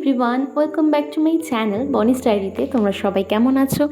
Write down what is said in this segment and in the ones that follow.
Everyone welcome back to my channel বনিস ডায়েরিতে তোমরা সবাই কেমন আছো?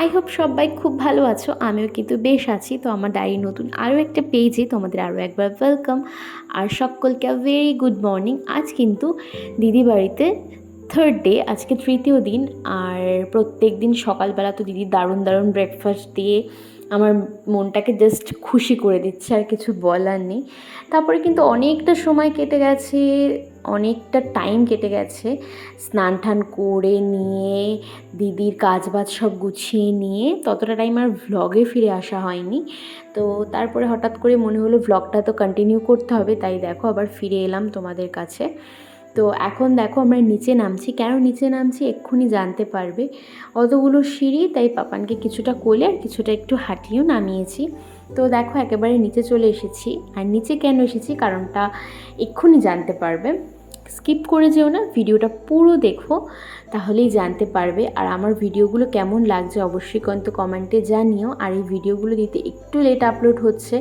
আই হোপ সবাই খুব ভালো আছো, আমিও কিন্তু বেশ আছি। তো আমার ডায়েরি নতুন আরও একটা পেজে তোমাদের আরও একবার ওয়েলকাম আর সকলকে ভেরি গুড মর্নিং আজ কিন্তু দিদি বাড়িতে থার্ড ডে আজকে তৃতীয় দিন। আর প্রত্যেক দিন সকালবেলা তো দিদি দারুণ দারুণ ব্রেকফাস্ট দিয়ে আমার মনটাকে জাস্ট খুশি করে দিচ্ছে, আর কিছু বলার নেই। তারপরে কিন্তু অনেকটা সময় কেটে গেছে, অনেকটা টাইম কেটে গেছে স্নান টান করে নিয়ে, দিদির কাজ বাজ সব গুছিয়ে নিয়ে, ততটা টাইম আর ভ্লগে ফিরে আসা হয়নি। তো তারপরে হঠাৎ করে মনে হলো ভ্লগটা তো কন্টিনিউ করতে হবে, তাই দেখো আবার ফিরে এলাম তোমাদের কাছে। তো এখন দেখো আমরা নিচে নামছি। কেন নিচে নামছি? এক্ষুনি জানতে পারবে। অতগুলো সিঁড়ি, তাই পাপানকে কিছুটা কোলে আর কিছুটা একটু হাঁটিয়েও নামিয়েছি। তো দেখো একেবারে নিচে চলে এসেছি। আর নিচে কেন এসেছি? কারণটা এক্ষুনি জানতে পারবে। স্কিপ করে যেও না, ভিডিওটা পুরো দেখো, তাহলেই জানতে পারবে আর আমার ভিডিওগুলো কেমন লাগছে অবশ্যই কিন্তু কমেন্টে জানিও। আর এই ভিডিওগুলো দিতে একটু লেট আপলোড হচ্ছে,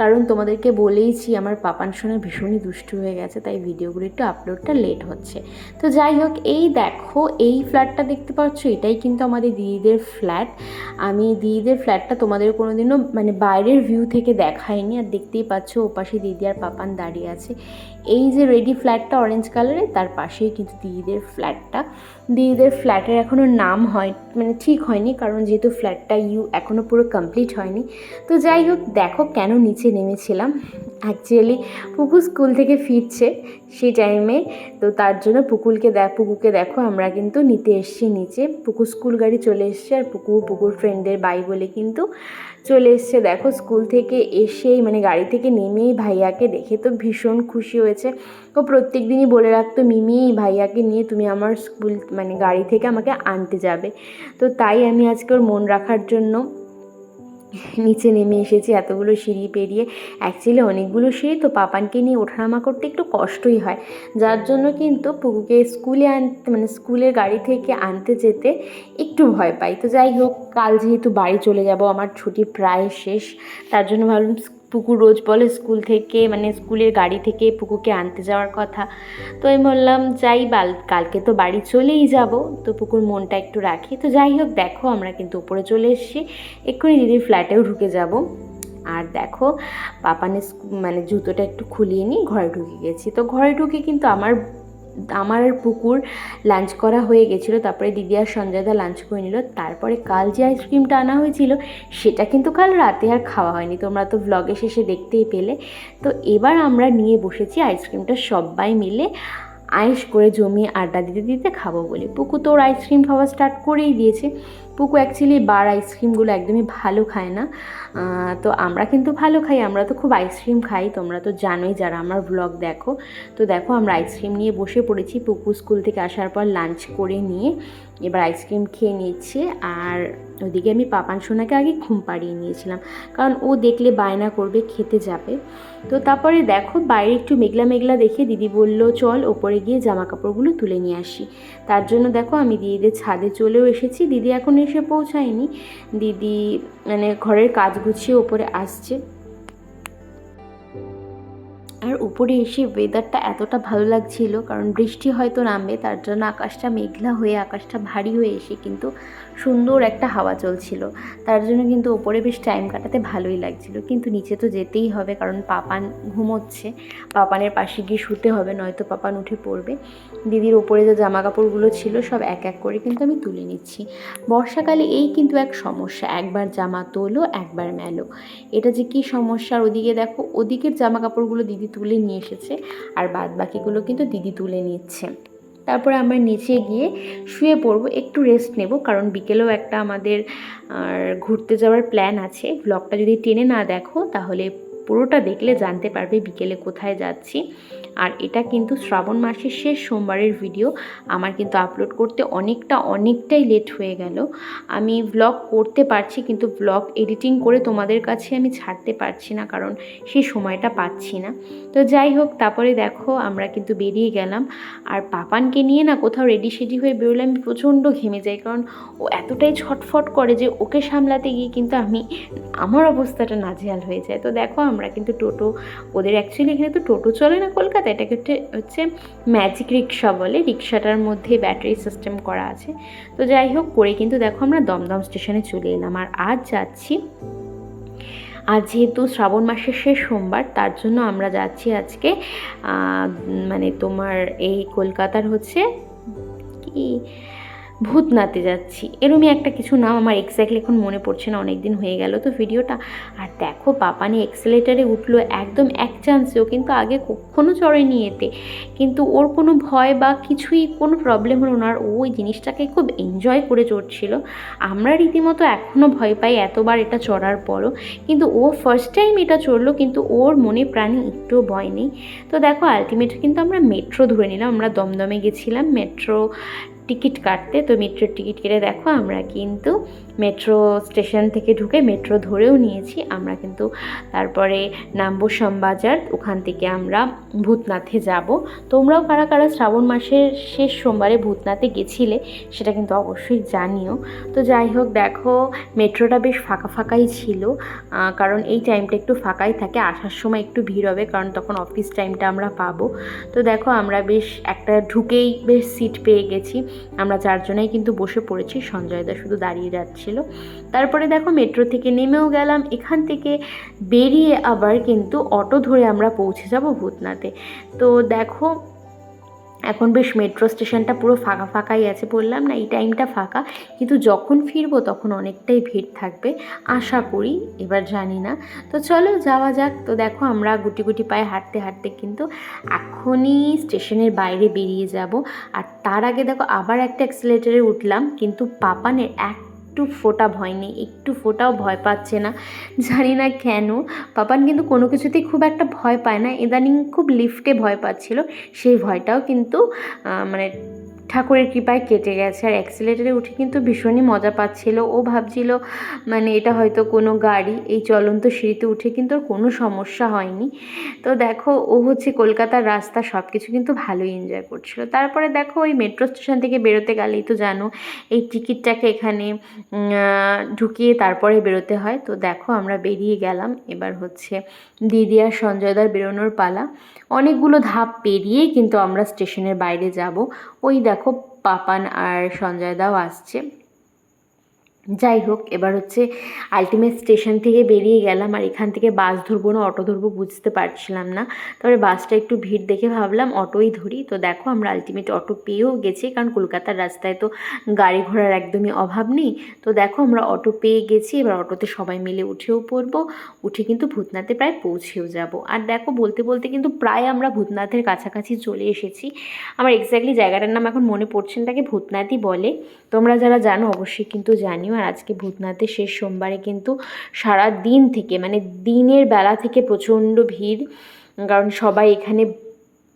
কারণ তোমাদেরকে বলেইছি আমার পাপান শোনা ভীষণই দুষ্টু হয়ে গেছে, তাই ভিডিওগুলো একটু আপলোডটা লেট হচ্ছে। তো যাই হোক, এই দেখো, এই ফ্ল্যাটটা দেখতে পাচ্ছ, এটাই কিন্তু আমাদের দিদিদের ফ্ল্যাট আমি দিদিদের ফ্ল্যাটটা তোমাদের কোনোদিনও মানে বাইরের ভিউ থেকে দেখাইনি, আর দেখতেই পাচ্ছ ওপাশে দিদি আর পাপান দাঁড়িয়ে আছে। এই যে রেডি ফ্ল্যাটটা অরেঞ্জ কালারের তার পাশেই কিন্তু দিদিদের ফ্ল্যাটটা দিদিদের ফ্ল্যাটের এখনও নাম হয় মানে ঠিক হয়নি, কারণ যেহেতু ফ্ল্যাটটা ইউ এখনও পুরো কমপ্লিট হয়নি। তো যাই হোক, দেখো কেন নিচে নেমেছিলাম। অ্যাকচুয়ালি পুকু স্কুল থেকে ফিরছে সেই টাইমে তো তার জন্য পুকুলকে দেখ পুকুকে দেখো, আমরা কিন্তু নিতে এসছি নিচে। পুকু স্কুল গাড়ি চলে এসছে, আর পুকু পুকুর ফ্রেন্ডের বাই বলে কিন্তু চলে এসছে। দেখো, স্কুল থেকে এসেই মানে গাড়ি থেকে নেমেই ভাইয়াকে দেখে তো ভীষণ খুশি হয়েছে। ও প্রত্যেক দিনই বলে রাখতো, মিমি, ভাইয়াকে নিয়ে তুমি আমার স্কুল মানে গাড়ি থেকে আমাকে আনতে যাবে। তো তাই আমি আজকে ওর মন রাখার জন্য নিচে নেমে এসেছি, এতগুলো সিঁড়ি পেরিয়ে অ্যাকচুয়ালি অনেকগুলো সিঁড়ি তো পাপানকে নিয়ে ওঠানামা করতে একটু কষ্টই হয়। যার জন্য কিন্তু পুকুকে স্কুলে আনতে মানে স্কুলের গাড়ি থেকে আনতে যেতে একটু ভয় পাই। তো যাই হোক, কাল যেহেতু বাড়ি চলে যাব, আমার ছুটি প্রায় শেষ, তার জন্য ভাবলাম পুকুর রোজ বলে স্কুল থেকে মানে স্কুলের গাড়ি থেকে পুকুকে আনতে যাওয়ার কথা। তো আমি বললাম, যাই বাল, কালকে তো বাড়ি চলেই যাব, তো পুকুর মনটা একটু রাখি। তো যাই হোক, দেখো আমরা কিন্তু উপরে চলে এসেছি। এক্ষুনি দিদির ফ্ল্যাটেও ঢুকে যাব। আর দেখো, পাপানের মানে জুতোটা একটু খুলিয়ে নিই, ঘরে ঢুকে গেছি। তো ঘরে ঢুকে কিন্তু আমার আমার পুকুর লাঞ্চ করা হয়ে গেছিল, তারপরে দিদি আর সঞ্জয়দা লাঞ্চ করে নিল, তারপরে কাল যে আইসক্রিমটা আনা হয়েছিল, সেটা কিন্তু কাল রাতে আর খাওয়া হয়নি, তোমরা তো ব্লগে শেষে দেখতেই পেলে। তো এবার আমরা নিয়ে বসেছি আইসক্রিমটা সবাই মিলে। আয়েস করে জমিয়ে আড্ডা দিতে দিতে খাব বলে। পুকু তো ওর আইসক্রিম খাওয়া স্টার্ট করেই দিয়েছে। পুকু অ্যাকচুয়ালি বার আইসক্রিমগুলো একদমই ভালো খায় না। তো আমরা কিন্তু ভালো খাই, আমরা তো খুব আইসক্রিম খাই। তোমরা তো জানোই যারা আমার ব্লগ দেখো। তো দেখো আমরা আইসক্রিম নিয়ে বসে পড়েছি পুকু স্কুল থেকে আসার পর লাঞ্চ করে নিয়ে। এবার আইসক্রিম খেয়ে নিচ্ছে আর ওদিকে আমি পাপান সোনাকে আগে ঘুম পাড়িয়ে নিয়েছিলাম। কারণ ও দেখলে বায়না করবে, খেতে যাবে। তো তারপরে দেখো, বাইরে একটু মেঘলা মেঘলা দেখে দিদি বলল, চল ওপরে গিয়ে জামা কাপড়গুলো তুলে নিয়ে আসি। তার জন্য দেখো আমি দিদিদের ছাদে চলেও এসেছি। দিদি এখন এসে পৌঁছায়নি। দিদি মানে ঘরের কাজ গুছিয়ে ওপরে আসছে। আর উপরে এসে ওয়েদারটা এতটা ভালো লাগছিল, কারণ বৃষ্টি হয়তো নামবে, তার জন্য আকাশটা মেঘলা হয়ে, আকাশটা ভারী হয়ে এসে কিন্তু সুন্দর একটা হাওয়া চলছিল। তার জন্য কিন্তু ওপরে বেশ টাইম কাটাতে ভালোই লাগছিল। কিন্তু নিচে তো যেতেই হবে, কারণ পাপান ঘুমোচ্ছে। পাপানের পাশে গিয়ে শুতে হবে, নয়তো পাপান উঠে পড়বে। দিদির ওপরে যে জামা কাপড়গুলো ছিল, সব এক এক করে কিন্তু আমি তুলে নিচ্ছি। বর্ষাকালে এই কিন্তু এক সমস্যা, একবার জামা তোলো, একবার মেলো। এটা যে কী সমস্যা আর ওদিকে দেখো, ওদিকের জামা কাপড়গুলো দিদি তুলে নিয়ে এসেছে আর বাদ বাকিগুলো কিন্তু দিদি তুলে নিচ্ছে। তারপরে আমরা নিচে গিয়ে শুয়ে পড়ব, একটু রেস্ট নেব, কারণ বিকেলেও একটা আমাদের ঘুরতে যাওয়ার প্ল্যান আছে। ব্লগটা যদি টেনে না দেখো, তাহলে পুরোটা দেখলে জানতে পারবে বিকেলে কোথায় যাচ্ছি। আর এটা কিন্তু শ্রাবণ মাসের শেষ সোমবারের ভিডিও আমার কিন্তু আপলোড করতে অনেকটা, অনেকটাই লেট হয়ে গেল। আমি ব্লগ করতে পারছি কিন্তু ব্লগ এডিটিং করে তোমাদের কাছে আমি ছাড়তে পারছি না কারণ সেই সময়টা পাচ্ছি না। তো যাই হোক, তারপরে দেখো আমরা কিন্তু বেরিয়ে গেলাম। আর পাপানকে নিয়ে না কোথাও রেডি সেডি হয়ে বেরোলে আমি প্রচণ্ড ঘেমে যাই কারণ ও এতটাই ছটফট করে যে ওকে সামলাতে গিয়ে কিন্তু আমি, আমার অবস্থাটা নাজেহাল হয়ে যায়। তো দেখো আমরা কিন্তু টোটো, ওদের অ্যাকচুয়ালি এখানে তো টোটো চলে না কলকাতা কলকাতা এটাকে হচ্ছে ম্যাজিক রিক্সা বলে। রিক্সাটার মধ্যে ব্যাটারি সিস্টেম করা আছে। তো যাই হোক, করে কিন্তু দেখো আমরা দমদম স্টেশনে চলে এলাম। আর আজ যাচ্ছি, আজ যেহেতু শ্রাবণ মাসের শেষ সোমবার, তার জন্য আমরা যাচ্ছি আজকে মানে তোমার এই কলকাতার হচ্ছে, কি? ভূতনাথে যাচ্ছি। এরমই একটা কিছু নাম আমার এক্স্যাক্টলি এখন মনে পড়ছে না অনেক দিন হয়ে গেল তো ভিডিওটা। আর দেখো পাপানি এক্সেলেটারে উঠল, একদম এক চান্সেও কিন্তু আগে কখনো চড়েনি এতে। কিন্তু ওর কোনো ভয় বা কিছুই, কোনো প্রবলেম হলো না। আর ওই জিনিসটাকে খুব এনজয় করে চড়ছিল। আমরা রীতিমতো এখনও ভয় পাই এতবার এটা চড়ার পরও। কিন্তু ও ফার্স্ট টাইম এটা চড়লো, কিন্তু ওর মনে প্রাণে একটুও ভয় নেই। তো দেখো আলটিমেট কিন্তু আমরা মেট্রো ধরে নিলাম, আমরা দমদমে গেছিলাম। মেট্রো টিকিট কাটতে, তো মেট্রোর টিকিট কেটে দেখো, আমরা কিন্তু মেট্রো স্টেশন থেকে ঢুকে মেট্রো ধরেও নিয়েছি। আমরা কিন্তু তারপরে নামবো শ্যামবাজার, ওখান থেকে আমরা ভূতনাথে যাব। তোমরাও কারা কারা শ্রাবণ মাসের শেষ সোমবারে ভূতনাথে গেছিলে, সেটা কিন্তু অবশ্যই জানিও। তো যাই হোক, দেখো, মেট্রোটা বেশ ফাঁকা ফাঁকাই ছিল কারণ এই টাইমটা একটু ফাঁকাই থাকে, আসার সময় একটু ভিড় হবে, কারণ তখন অফিস টাইমটা আমরা পাবো। তো দেখো, আমরা বেশ একটা ঢুকেই বেশ সিট পেয়ে গেছি। আমরা চারজনেই কিন্তু বসে পড়েছি সঞ্জয়দা শুধু দাঁড়িয়ে যাচ্ছিল। তারপরে দেখো মেট্রো থেকে নেমেও গেলাম, এখান থেকে বেরিয়ে আবার কিন্তু অটো ধরে আমরা পৌঁছে যাব ভূতনাথে। তো দেখো এখন বেশ মেট্রো স্টেশনটা পুরো ফাঁকা ফাঁকাই আছে বললাম না, এই টাইমটা ফাঁকা। কিন্তু যখন ফিরবো তখন অনেকটাই ভিড় থাকবে, আশা করি, এবার জানি না। তো চলো যাওয়া যাক। তো দেখো আমরা গুটি গুটি পায়ে হাঁটতে হাঁটতে কিন্তু এখনই স্টেশনের বাইরে বেরিয়ে যাব। আর তার আগে দেখো আবার একটা অ্যাক্সিলেটারে উঠলাম, কিন্তু পাপানের একটু ফোটা ভয় নেই, একটু ফোটাও ভয় পাচ্ছে না। জানি না কেন, পাপান কিন্তু কোনো কিছুতেই খুব একটা ভয় পায় না। ইদানিং খুব লিফটে ভয় পাচ্ছিল। সেই ভয়টাও কিন্তু মানে ঠাকুরের কৃপায় কেটে গেছে। আর অ্যাক্সিলেটারে উঠে কিন্তু ভীষণই মজা পাচ্ছিল। ও ভাবছিল মানে এটা হয়তো কোনো গাড়ি। এই চলন্ত সিঁড়িতে উঠে কিন্তু ওর কোনো সমস্যা হয়নি। তো দেখো, ও হচ্ছে কলকাতার রাস্তা সব কিছু কিন্তু ভালোই এনজয় করছিল। তারপরে দেখো, ওই মেট্রো স্টেশন থেকে বেরোতে গেলেই তো জানো, এই টিকিটটাকে এখানে ঢুকিয়ে তারপরে বেরোতে হয়। তো দেখো, আমরা বেরিয়ে গেলাম। এবার হচ্ছে দিদি আর সঞ্জয়দার বেরোনোর পালা। অনেকগুলো ধাপ পেরিয়েই কিন্তু আমরা স্টেশনের বাইরে যাব। ওই দেখো পাপান আর সঞ্জয় দাও আসছে। যাই হোক এবার হচ্ছে আলটিমেট স্টেশন থেকে বেরিয়ে গেলাম আর এখান থেকে বাস ধরবো না অটো ধরবো বুঝতে পারছিলাম না। তারপরে বাসটা একটু ভিড় দেখে ভাবলাম অটোই ধরি। তো দেখো আমরা আলটিমেট অটো পেয়েও গেছি, কারণ কলকাতার রাস্তায় তো গাড়ি ঘোড়ার একদমই অভাব নেই। তো দেখো আমরা অটো পেয়ে গেছি, এবার অটোতে সবাই মিলে উঠেও পড়ব। উঠে কিন্তু ভূতনাথে প্রায় পৌঁছেও যাব। আর দেখো বলতে বলতে কিন্তু প্রায় আমরা ভূতনাথের কাছাকাছি চলে এসেছি। আমার এক্স্যাক্টলি জায়গাটার নাম এখন মনে পড়ছে না, তাকে ভূতনাথই বলে। তোমরা যারা জানো অবশ্যই কিন্তু জানিও। আর আজকে ভূতনাথের শেষ সোমবারে কিন্তু সারা দিন থেকে মানে দিনের বেলা থেকে প্রচণ্ড ভিড়, কারণ সবাই এখানে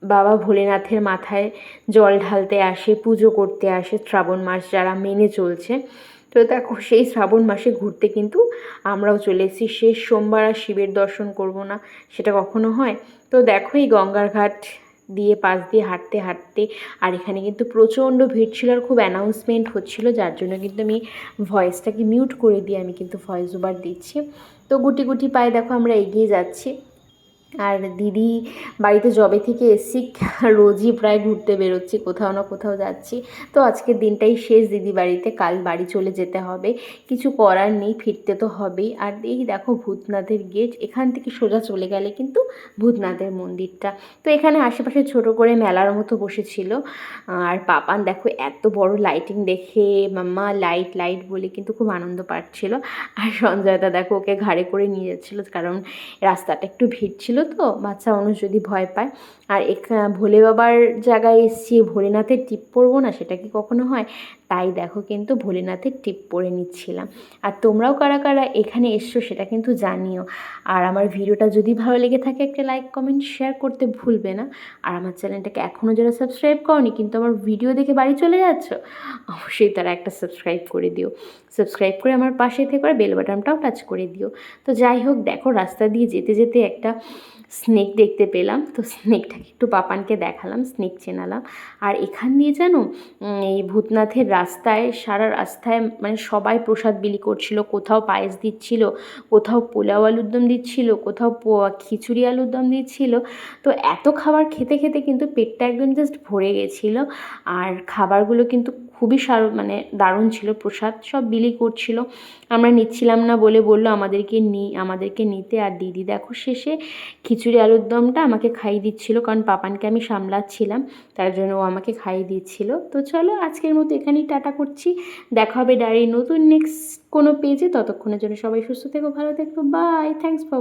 বাবা ভোলেনাথের মাথায় জল ঢালতে আসে, পুজো করতে আসে শ্রাবণ মাস যারা মেনে চলছে। তো দেখো, সেই শ্রাবণ মাসে ঘুরতে কিন্তু আমরাও চলে এসেছি। শেষ সোমবার আর শিবের দর্শন করব না, সেটা কখনো হয়? তো দেখো এই গঙ্গার ঘাট দিয়ে পাশ দিয়ে হাঁটতে হাঁটতে আর এখানে কিন্তু প্রচণ্ড ভিড় ছিল আর খুব অ্যানাউন্সমেন্ট হচ্ছিল, যার জন্য কিন্তু আমি ভয়েসটাকে মিউট করে দিয়ে আমি কিন্তু ভয়েস ওভার দিচ্ছি। তো গুটি গুটি পায়ে দেখো আমরা এগিয়ে যাচ্ছি। আর দিদি বাড়িতে জবে থেকে এসছি, রোজই প্রায় ঘুরতে বেরোচ্ছি, কোথাও না কোথাও যাচ্ছি। তো আজকের দিনটাই শেষ, দিদি বাড়িতে, কাল বাড়ি চলে যেতে হবে। কিছু করার নেই, ফিরতে তো হবেই। আর এই দেখো ভূতনাথের গেট, এখান থেকে সোজা চলে গেলে কিন্তু ভূতনাথের মন্দিরটা। তো এখানে আশেপাশে ছোট করে মেলার মতো বসেছিল। আর পাপান দেখো এত বড় লাইটিং দেখে, মাম্মা লাইট লাইট বলে কিন্তু খুব আনন্দ পাচ্ছিল। আর সঞ্জয়দা দেখো ওকে ঘাড়ে করে নিয়ে যাচ্ছিল, কারণ রাস্তাটা একটু ভিড় ছিল তো? বাচ্চা মানুষ যদি ভয় পায়। আর ভোলে বাবার জায়গায় এসছি, ভোলেনাথের টিপ পরবো না, সেটা কি কখনো হয়? তাই দেখো কিন্তু ভোলেনাথের টিপ পরে নিচ্ছিলাম। আর তোমরাও কারা কারা এখানে এসছো সেটা কিন্তু জানিও। আর আমার ভিডিওটা যদি ভালো লেগে থাকে একটা লাইক কমেন্ট শেয়ার করতে ভুলবে না। আর আমার চ্যানেলটাকে এখনও যারা সাবস্ক্রাইব করনি কিন্তু আমার ভিডিও দেখে বাড়ি চলে যাচ্ছ, অবশ্যই তারা একটা সাবস্ক্রাইব করে দিও। সাবস্ক্রাইব করে আমার পাশে থেকে বেল বাটনটাও টাচ করে দিও। তো যাই হোক, দেখো রাস্তা দিয়ে যেতে যেতে একটা স্নেক দেখতে পেলাম। তো স্নেকটাকে একটু পাপানকে দেখালাম স্নেক চেনালাম। আর এখান দিয়ে জানো এই ভূতনাথের রাস্তায়, সারা রাস্তায় মানে সবাই প্রসাদ বিলি করছিল, কোথাও পায়েস দিচ্ছিল, কোথাও পোলাও আলুর দম দিচ্ছিল, কোথাও খিচুড়ি আলুর দম দিচ্ছিল। তো এত খাবার খেতে খেতে কিন্তু পেটটা একদম জাস্ট ভরে গেছিল। আর খাবারগুলো কিন্তু খুবই সার মানে দারুণ ছিল, প্রসাদ সব বিলি করছিল। আমরা নিচ্ছিলাম না বলে বলল, আমাদেরকে নি, আমাদেরকে নিতে আর দিদি দেখো শেষে খিচুড়ি আলুর দমটা আমাকে খাইয়ে দিচ্ছিল, কারণ পাপানকে আমি সামলাচ্ছিলাম, তার জন্য ও আমাকে খাইয়ে দিচ্ছিল। তো চলো আজকের মতো এখানেই টাটা করছি। দেখা হবে ডায়েরি নতুন নেক্সট কোনো পেজে ততক্ষণের জন্য সবাই সুস্থ থেকো, ভালো থেকো। By thanks for